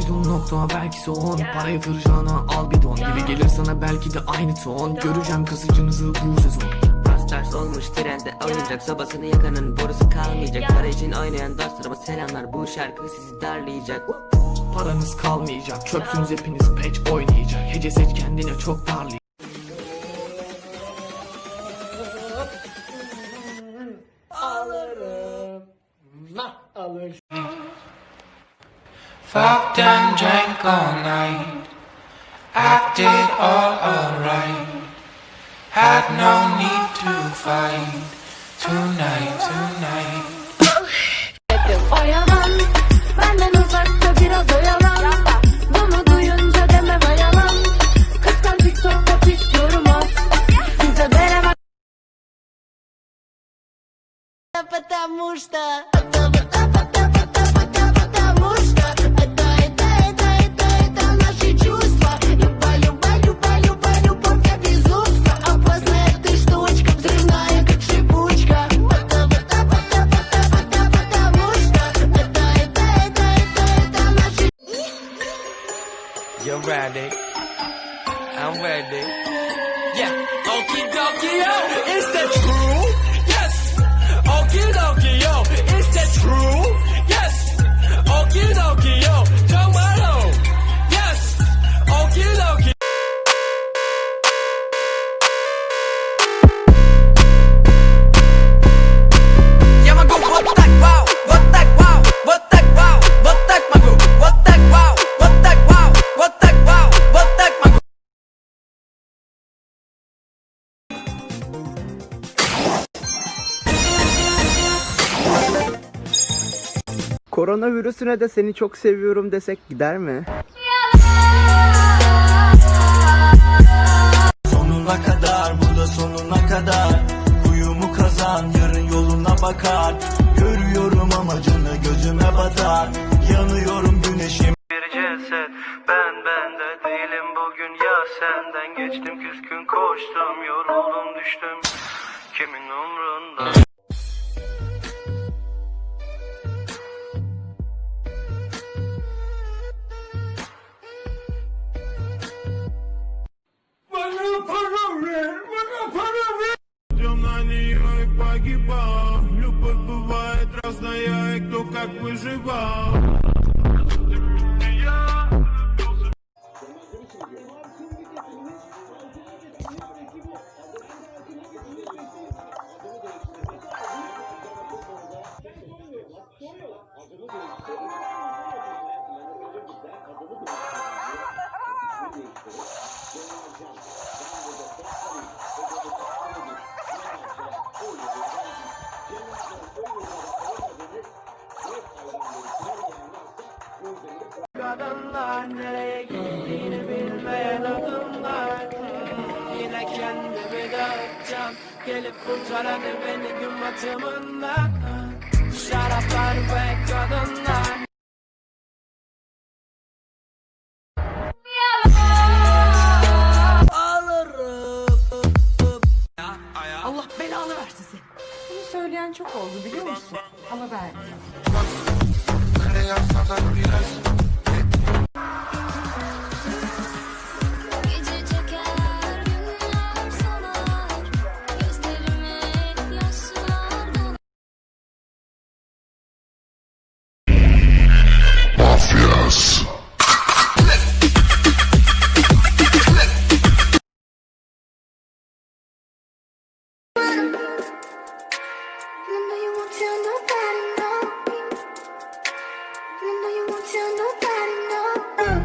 Koyduğum nokta belki son. Para yatıracağına al bir don. Gibi gelir sana belki de aynı ton. Göreceğim kasıcınızı bu sezon. Stars olmuş trende. Oynayacak Sobasını yakanın borusu kalmayacak. Para için oynayan dostlarıma selamlar. Bu şarkı sizi darlayacak. Paranız kalmayacak. Çöpsünüz hepiniz patch oynayacak. Hece seç kendine çok darlayacak Fucked and drank all night. Acted all alright. Had no need to fight. Tonight, tonight. O yalan Benden uzakta biraz oyalan Bunu duyunca deme yalan Kıskan TikTok'ta pis yorum at Size veremem Потому что You're ready. I'm ready. Yeah. Okie dokie yo. Is that true? Koronavirüsüne de seni çok seviyorum desek gider mi? Sonuna kadar burada sonuna kadar. Kuyumu kazan yarın yoluna bakar. Görüyorum amacını gözüme batar. Yanıyorum güneşim. Bir ceset Ben bende değilim. Bugün ya senden Geçtim küskün koştum. Yoruldum düştüm. Kimin umrunda помню, как выживал. Thank you. Kadınlar nereye gittiğini bilmeyen adımlar Yine kendimi dağıtacağım Gelip kurtar hadi beni gün batımında. Şaraplar ve kadınlar. Bunu söyleyen çok oldu biliyor musun? Ama ben. Boom!